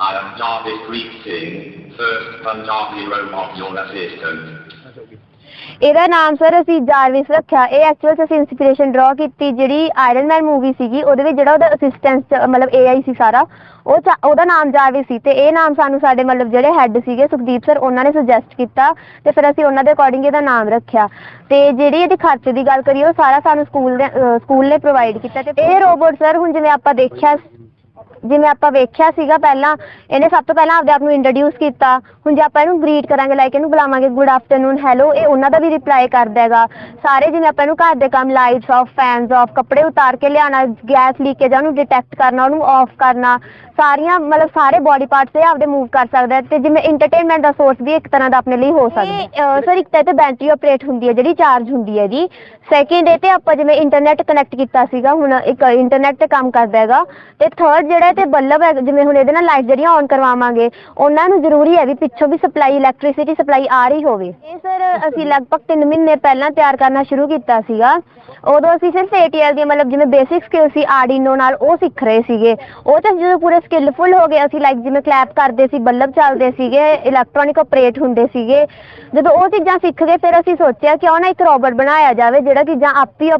I am Jarvis Greek first Punjabi Romanian assistant. ਇਹਦਾ ਨਾਮ sir ਅਸੀਂ ਜਾਰਵਿਸ ਰੱਖਿਆ। ਇਹ ਐਕਚੁਅਲ ਚ ਅਸੀਂ ਇਨਸਪੀਰੇਸ਼ਨ ਡਰਾ ਕੀਤੀ ਜਿਹੜੀ ਆਇਰਨ ਮੈਨ ਮੂਵੀ ਸੀਗੀ। ਉਹਦੇ ਵਿੱਚ ਜਿਹੜਾ ਉਹਦਾ ਅਸਿਸਟੈਂਟ ਮਤਲਬ ਏਆਈ ਸੀ ਸਾਰਾ, ਉਹ ਚਾ- ਉਹਦਾ ਨਾਮ ਜਾਰਵਿਸ ਸੀ। ਤੇ ਇਹ ਨਾਮ ਸਾਨੂੰ ਸਾਡੇ ਮਤਲਬ ਜਿਹੜੇ ਹੈੱਡ ਸੀਗੇ, ਸੁਖਦੀਪ ਸਰ ਉਹਨਾਂ ਨੇ ਸੁਜੈਸਟ ਕੀਤਾ ਤੇ ਫਿਰ ਅਸੀਂ ਉਹਨਾਂ ਦੇ ਅਕੋਰਡਿੰਗ ਇਹਦਾ ਨਾਮ ਰੱਖਿਆ। ਤੇ ਜਿਹੜੀ ਇਹਦੇ ਖਰਚੇ ਦੀ ਗੱਲ ਕਰੀਏ, ਉਹ ਸਾਰਾ ਸਾਨੂੰ ਸਕੂਲ ਦੇ, ਅਹ ਸਕੂਲ ਨੇ ਪ੍ਰੋਵਾਈਡ ਕੀਤਾ। ਤੇ ਇਹ ਰੋਬੋਟ ਸਰ ਹੁਣ ਜਿਵੇਂ ਆਪਾਂ ਦੇਖਿਆ ਜਿਵੇਂ ਆਪਾਂ ਵੇਖਿਆ ਸੀਗਾ ਪਹਿਲਾਂ ਇਹਨੇ ਸਭ ਤੋਂ ਪਹਿਲਾਂ ਆਪਦੇ ਆਪ ਨੂੰ ਇੰਟਰੋਡਿਊਸ ਕੀਤਾ। ਹੁਣ ਜੇ ਆਪਾਂ ਇਹਨੂੰ ਗ੍ਰੀਟ ਕਰਾਂਗੇ ਲਾਈਕ ਇਹਨੂੰ ਬੁਲਾਵਾਂਗੇ ਗੁੱਡ ਆਫਟਰਨੂਨ ਹੈਲੋ ਇਹ ਉਹਨਾਂ ਦਾ ਵੀ ਰਿਪਲਾਈ ਕਰਦਾ ਹੈਗਾ। ਸਾਰੇ ਜਿਵੇਂ ਆਪਾਂ ਇਹਨੂੰ ਘਰ ਦੇ ਕੰਮ ਲਾਈਟਸ ਆਫ ਫੈਨਸ ਆਫ ਕੱਪੜੇ ਉਤਾਰ ਕੇ ਲਿਆਣਾ ਗੈਸ ਲੀਕੇਜ ਉਹਨੂੰ ਡਿਟੈਕਟ ਕਰਨਾ ਉਹਨੂੰ ਆਫ ਕਰਨਾ ਸਾਰੀਆਂ ਮਤਲਬ ਸਾਰੇ ਬਾਡੀ ਪਾਰਟਸ ਇਹ ਆਪਦੇ ਮੂਵ ਕਰ ਸਕਦਾ ਹੈ ਤੇ ਜਿਵੇਂ ਇੰਟਰਟੇਨਮੈਂਟ ਦਾ ਸੋਰਸ ਵੀ ਇੱਕ ਤਰ੍ਹਾਂ ਦਾ ਆਪਣੇ ਲਈ ਹੋ ਸਕਦਾ ਹੈ। ਸਰ ਇੱਕ ਤੇ ਬੈਟਰੀ ਆਪਰੇਟ ਹੁੰਦੀ ਹੈ ਜਿਹੜੀ ਚਾਰਜ ਹੁੰਦੀ ਹੈ ਜੀ ਸੈਕਿੰਡ ਇਹ ਤੇ ਆਪਾਂ ਜਿਵੇਂ ਇੰਟਰਨੈਟ ਕਨੈਕਟ ਕੀਤਾ ਸੀਗਾ ਹੁਣ ਇੱਕ ਇੰਟਰਨੈਟ ਤੇ ਕੰਮ ਕਰਦਾ ਹੈਗਾ। ਤੇ ਥਰਡ ਜਿਹੜਾ ਇਹ ਤੇ ਬੱਲਬ ਹੈ ਜਿਵੇਂ ਹੁਣ ਇਹਦੇ ਨਾਲ ਲਾਈਟ ਜਿਹੜੀਆਂ ਔਨ ਕਰਵਾਵਾਂਗੇ, ਉਹਨਾਂ ਨੂੰ ਜ਼ਰੂਰੀ ਹੈ ਵੀ ਪਿੱਛੋਂ ਵੀ ਸਪਲਾਈ ਇਲੈਕਟ੍ਰਿਸਿਟੀ ਸਪਲਾਈ ਆ ਰਹੀ ਹੋਵੇ। ਇਹ ਸਰ ਅਸੀਂ ਲਗਭਗ 3 ਮਹੀਨੇ ਪਹਿਲਾਂ ਤਿਆਰ ਕਰਨਾ ਸ਼ੁਰੂ ਕੀਤਾ ਸੀਗਾ। ਉਦੋਂ ਅਸੀਂ ਸਿਰਫ ATL ਦੀ ਮਤਲਬ ਜਿਵੇਂ ਬੇਸਿਕ ਸਕਿੱਲ ਸੀ ਆਰਡੀਨੋ ਨਾਲ ਉਹ ਸਿੱਖ ਰਹੇ ਸੀਗੇ। ਉਹ ਤਾਂ ਜਦੋਂ ਪੂਰੇ ਸਕਿੱਲਫੁਲ ਹੋ ਗਏ, ਅਸੀਂ ਲਾਈਕ ਜਿਵੇਂ ਕਲੈਪ ਕਰਦੇ ਸੀ, ਬੱਲਬ ਚੱਲਦੇ ਸੀਗੇ ਇਲੈਕਟ੍ਰੋਨਿਕ ਆਪਰੇਟ ਹੁੰਦੇ ਸੀਗੇ। ਜਦੋਂ ਉਹ ਚੀਜ਼ਾਂ ਸਿੱਖ ਗਏ, ਫਿਰ ਅਸੀਂ ਸੋਚਿਆ ਕਿ ਉਹ ਨਾ ਇੱਕ ਰੋਬੋਟ ਬਣਾਇਆ ਜਾਵੇ, ਜਿਹੜਾ ਚੀਜ਼ਾਂ ਆਪ ਹੀ